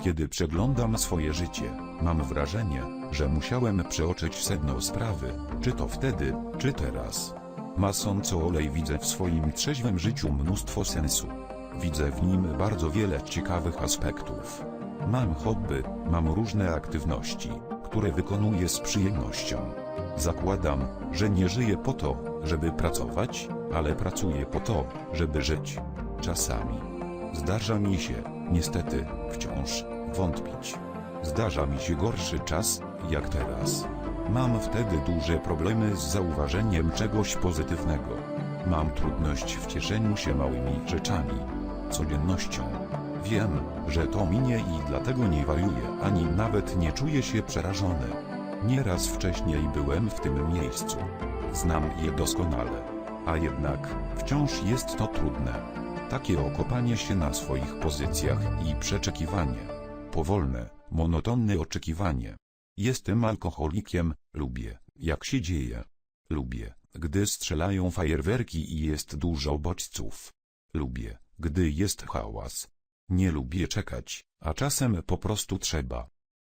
Kiedy przeglądam swoje życie, mam wrażenie, że musiałem przeoczyć sedno sprawy, czy to wtedy, czy teraz. Mason co olej widzę w swoim trzeźwym życiu mnóstwo sensu. Widzę w nim bardzo wiele ciekawych aspektów. Mam hobby, mam różne aktywności, które wykonuję z przyjemnością. Zakładam, że nie żyję po to, żeby pracować, ale pracuję po to, żeby żyć. Czasami zdarza mi się, niestety, wciąż wątpić. Zdarza mi się gorszy czas, jak teraz. Mam wtedy duże problemy z zauważeniem czegoś pozytywnego. Mam trudność w cieszeniu się małymi rzeczami, codziennością. Wiem, że to minie i dlatego nie wariuję, ani nawet nie czuję się przerażony. Nieraz wcześniej byłem w tym miejscu. Znam je doskonale. A jednak, wciąż jest to trudne. Takie okopanie się na swoich pozycjach i przeczekiwanie. Powolne, monotonne oczekiwanie. Jestem alkoholikiem, lubię, jak się dzieje. Lubię, gdy strzelają fajerwerki i jest dużo bodźców. Lubię, gdy jest hałas. Nie lubię czekać, a czasem po prostu trzeba.